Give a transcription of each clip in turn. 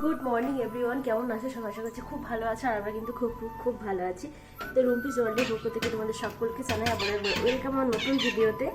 Good morning everyone কেমন আছে? সব আশা করছি খুব ভালো আছে আর আমরা কিন্তু খুব খুব খুব ভালো আছি। তো রুম্পিস ওয়ার্ল্ডের পক্ষ থেকে তোমাদের সকলকে জানাই আবার ওয়েলকাম আমার নতুন ভিডিওতে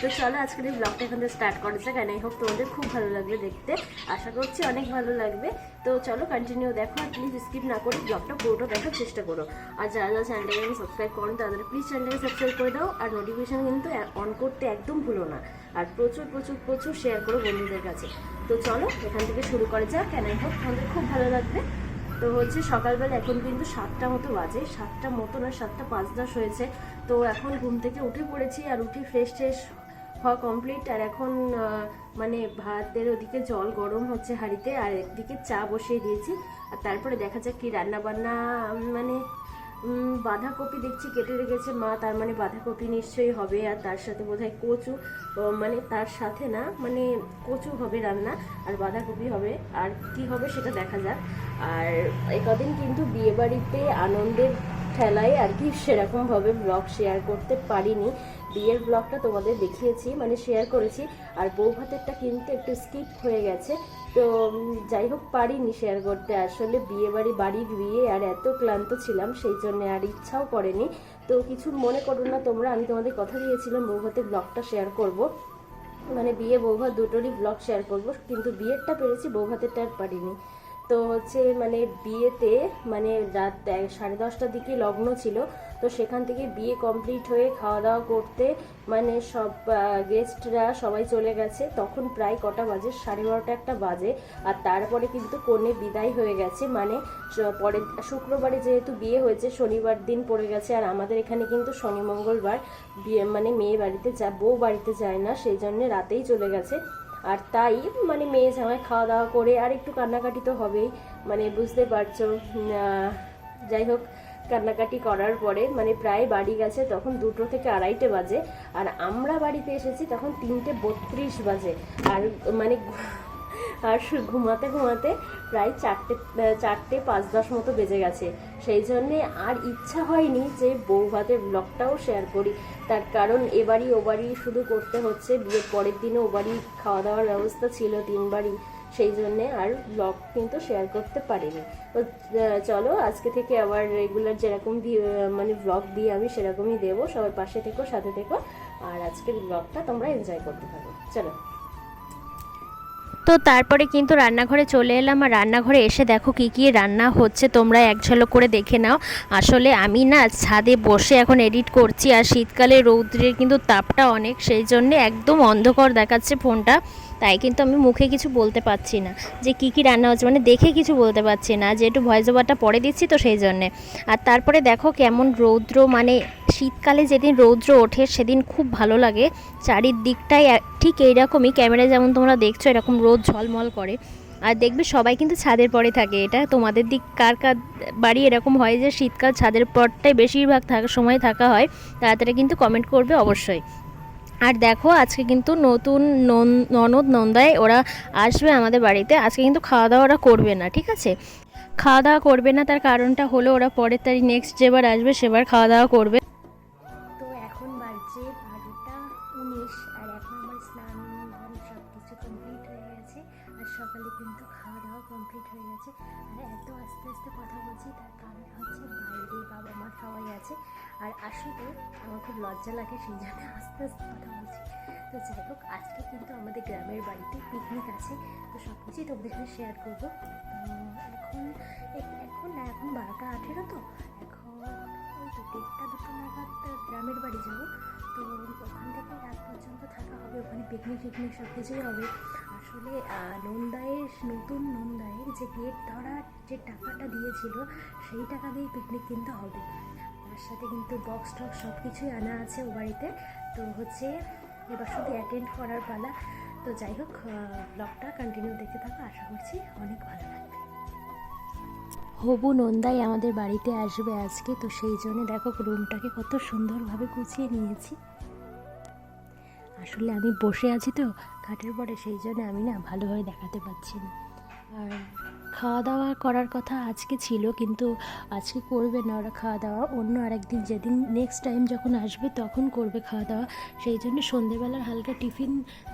তো চলো আজকের এই ব্লগটা এখান থেকে স্টার্ট করা যাক আই হোপ তোমাদের খুব ভালো লাগবে দেখতে। আশা করছি অনেক ভালো লাগবে। তো চলো কন্টিনিউ দেখো, আর প্লিজ স্কিপ না করে ব্লগটা পুরোটা দেখার চেষ্টা করো। আর যারা যারা চ্যানেলটাকে আমি সাবস্ক্রাইব করো তাদের প্লিজ চ্যানেলটাকে সাবস্ক্রাইব করে দাও, আর নোটিফিকেশন কিন্তু অন করতে একদম ভুলো না। আর প্রচুর প্রচুর প্রচুর শেয়ার করো বন্ধুদের কাছে। তো চলো, এখান থেকে শুরু করা যাক কেন হোক তোমাদের খুব ভালো লাগবে। তো হচ্ছে সকালবেলা এখন কিন্তু সাতটা মতো বাজে, সাতটা মতো না সাতটা পাঁচ দশ হয়েছে। তো এখন ঘুম থেকে উঠে পড়েছি, আর উঠে ফ্রেশ ট্রেশ হওয়া কমপ্লিট আর এখন মানে ভাতের ওদিকে জল গরম হচ্ছে হাঁড়িতে, আর একদিকে চা বসিয়ে দিয়েছি। আর তারপরে দেখা যাক কি রান্না বান্না মানে বাঁধাকপি দেখছি কেটে রেখেছে মা, তার মানে বাঁধাকপি নিশ্চয়ই হবে, আর তার সাথে বোধহয় কচু মানে তার সাথে না মানে কচু হবে রান্না, আর বাঁধাকপি হবে। আর কি হবে সেটা দেখা যাক। আর কদিন কিন্তু বিয়েবাড়িতে আনন্দের ঠেলায় আর কি সেরকমভাবে ব্লগ শেয়ার করতে পারিনি। বিয়ের ব্লগটা তোমাদের দেখিয়েছি মানে শেয়ার করেছি। আর বউ ভাতেরটা কিন্তু একটু স্কিপ হয়ে গেছে। তো যাই হোক, পারিনি শেয়ার করতে। আসলে বিয়ে বাড়ি বাড়ির বিয়ে আর এত ক্লান্ত ছিলাম, সেই জন্য আর ইচ্ছাও করেনি। তো কিছু মনে করো না তোমরা, আমি তোমাদের কথা দিয়েছিলাম বউ ভাতের ব্লগটা শেয়ার করব। মানে বিয়ে বউ বৌভাত দুটোরই ব্লগ শেয়ার করব, কিন্তু বিয়েরটা পেরেছি, বৌভাতেরটা আর পারিনি। তো হচ্ছে মানে বিয়েতে মানে রাত সাড়ে দশটার দিকে লগ্ন ছিল। তো সেখান থেকে বিয়ে কমপ্লিট হয়ে খাওয়া দাওয়া করতে মানে সব গেস্টরা সবাই চলে গেছে। তখন প্রায় কটা বাজে, সাড়ে বারোটা একটা বাজে। আর তারপরে কিন্তু কনে বিদায় হয়ে গেছে। মানে স- পরে শুক্রবারে যেহেতু বিয়ে হয়েছে, শনিবার দিন পড়ে গেছে। আর আমাদের এখানে কিন্তু শনি, মঙ্গলবার বিয়ে মানে মেয়ে বাড়িতে যা, বউ বাড়িতে যায় না, সেই জন্যে রাতেই চলে গেছে। আর তাই মানে মেয়ে জামাই খাওয়া দাওয়া করে, আর একটু কান্নাকাটি তো হবেই। মানে বুঝতে পারছ যাই হোক। কান্নাকাটি করার পরে মানে প্রায় বাড়ি গেছে তখন দুটো থেকে আড়াইটে বাজে। আর আমরা বাড়িতে এসেছি তখন তিনটে বত্রিশ বাজে। আর মানে আর ঘুমাতে ঘুমাতে প্রায় চারটে চারটে পাঁচ দশ মতো বেজে গেছে। সেই জন্যে আর ইচ্ছা হয়নি যে বউ ভাতের ব্লগটাও শেয়ার করি। তার কারণ এবারই ওবারই শুধু করতে হচ্ছে, বিয়ের পরের দিনে ওবারই খাওয়া দাওয়ার ব্যবস্থা ছিল তিনবারই সেই জন্যে আর ব্লগ কিন্তু শেয়ার করতে পারিনি। তো চলো আজকে থেকে আবার রেগুলার যেরকম মানে ব্লগ দিয়ে আমি সেরকমই দেবো। সবার পাশে থেকো, সাথে থেকো। আর আজকের ব্লগটা তোমরা এনজয় করতে পারো চলো। তো তারপরে কিন্তু রান্নাঘরে চলে এলাম। আর রান্নাঘরে এসে দেখো কি কি রান্না হচ্ছে। তোমরা এক ঝলক করে দেখে নাও। আসলে আমি না ছাদে বসে এখন এডিট করছি। আর শীতকালে রৌদ্রের কিন্তু তাপটা অনেক। সেই জন্যে একদম অন্ধকার দেখাচ্ছে ফোনটা। তাই কিন্তু আমি মুখে কিছু বলতে পারছি না। যে কি কি রান্না হচ্ছে মানে দেখে কিছু বলতে পারছি না যেহেতু ভয়েস ওভারটা পরে দিচ্ছি তো সেই জন্যে। আর তারপরে দেখো কেমন রৌদ্র মানে শীতকালে যেদিন রৌদ্র ওঠে সেদিন খুব ভালো লাগে। চারিদিকটাই ঠিক এইরকমই, ক্যামেরায় যেমন তোমরা দেখছ এরকম রোদ ঝলমল করে। আর দেখবে সবাই কিন্তু ছাদের পরে থাকে। এটা তোমাদের দিক, কার কার বাড়ি এরকম হয় যে শীতকাল ছাদের পরটাই বেশিরভাগ থাকা, সময় থাকা হয়, তাড়াতাড়ি কিন্তু কমেন্ট করবে অবশ্যই। আর দেখো, আজকে কিন্তু নতুন নন- ননদ নন্দায় ওরা আসবে আমাদের বাড়িতে। আজকে কিন্তু খাওয়া দাওয়া ওরা করবে না, ঠিক আছে? খাওয়া দাওয়া করবে না, তার কারণটা হলো ওরা পরের তারিখ নেক্সট যেবার আসবে, সেবার খাওয়া দাওয়া করবে আর এত আস্তে আস্তে কথা বলছি, তার কারণ হচ্ছে বাইরে বাবা মা সবাই আছে। আর আসলে আমার খুব লজ্জা লাগে সেই জন্য আস্তে আস্তে কথা বলছি। তো যাই হোক, আজকে কিন্তু আমাদের গ্রামের বাড়িতে পিকনিক আছে। তো সব কিছুই তোমাদের সাথে শেয়ার করব। এখন এখন না, এখন বারোটা আঠেরো তো। এখন ওই দেড়টা, দুটো নাগাদ গ্রামের বাড়ি যাব। তো ওখান থেকে রাত পর্যন্ত থাকা হবে, ওখানে পিকনিক টিকনিক সব কিছুই হবে। আসলে নন্দায়ের নতুন নন্দায়ের যে গেট ধরার যে টাকাটা দিয়েছিল, সেই টাকা দিয়ে পিকনিক কিনতে হবে। তার সাথে কিন্তু বক্স টক্স সব কিছুই আনা আছে ও বাড়িতে। তো হচ্ছে এবার শুধু অ্যাটেন্ড করার পালা। তো যাই হোক ব্লগটা কন্টিনিউ দেখতে থাকো, আশা করছি অনেক ভালো লাগবে। হবু নন্দাই আমাদের বাড়িতে আসবে আজকে, তো সেই জন্য দেখো রুমটাকে কত সুন্দরভাবে গুছিয়ে নিয়েছি। আসলে আমি বসে আছি তো খাটের পরে, সেই জন্য আমি না ভালোভাবে দেখাতে পাচ্ছি না। আর খাওয়া দাওয়া করার কথা আজকে ছিল, কিন্তু আজকে করবে না ওরা খাওয়া দাওয়া অন্য আরেকদিন, যেদিন নেক্সট টাইম যখন আসবে, তখন করবে খাওয়া দাওয়া সেই জন্য সন্ধেবেলার হালকা টিফিন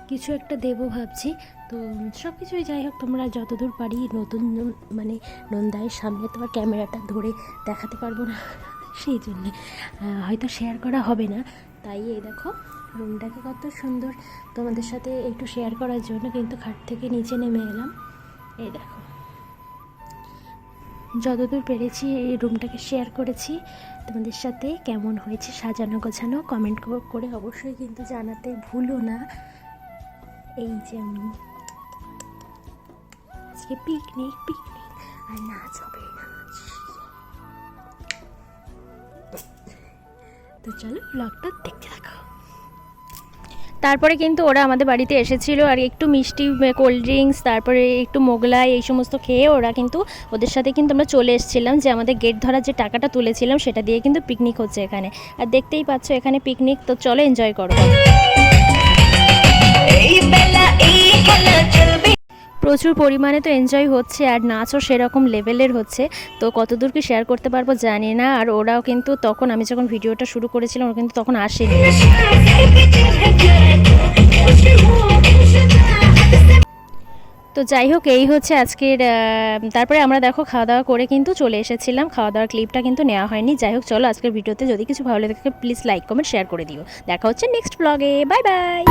কিছু একটা দেবো ভাবছি। তো সব কিছুই যাই হোক, তোমরা যতদূর পারি নতুন মানে নন্দাইয়ের সামনে তোমার ক্যামেরাটা ধরে দেখাতে পারব না সেই জন্যে। হয়তো শেয়ার করা হবে না। তাই এই দেখো রুমটাকে কত সুন্দর তোমাদের সাথে একটু শেয়ার করার জন্য, কিন্তু খাট থেকে নিচে নেমে এলাম। এই দেখো। যতদূর পেরেছি এই রুমটাকে শেয়ার করেছি। তোমাদের সাথে কেমন হয়েছে সাজানো গোছানো কমেন্ট করে অবশ্যই কিন্তু জানাতে ভুলো না। এই যে আজকে পিকনিক পিকনিক আর নাচ হবে তো চলো ব্লগটা দেখতে থাকো। তারপরে কিন্তু ওরা আমাদের বাড়িতে এসেছিল আর একটু মিষ্টি কোল্ড ড্রিঙ্কস তারপরে একটু মোগলাই এই সমস্ত খেয়ে ওরা কিন্তু ওদের সাথে কিন্তু আমরা চলে এসেছিলাম যে আমাদের গেট ধরার যে টাকাটা তুলেছিলাম সেটা দিয়ে কিন্তু পিকনিক হচ্ছে এখানে। আর দেখতেই পাচ্ছ এখানে পিকনিক তো চলো এনজয় করো। প্রচুর পরিমাণে তো এনজয় হচ্ছে আর নাচও সেরকম লেভেলের হচ্ছে। তো কতদূর কি শেয়ার করতে পারব জানি না। আর ওরাও কিন্তু তখন আমি যখন ভিডিওটা শুরু করেছিলাম ওরা কিন্তু তখন আসেনি। তো যাই হোক, এই হচ্ছে আজকের তারপরে আমরা দেখো খাওয়া দাওয়া করে কিন্তু চলে এসেছিলাম। খাওয়া দাওয়ার ক্লিপটা কিন্তু নেওয়া হয়নি। যাই হোক, চলো আজকের ভিডিওতে যদি কিছু ভালো লাগে থাকে প্লিজ লাইক কমেন্ট শেয়ার করে দিও। দেখা হচ্ছে নেক্সট ব্লগে বাই বাই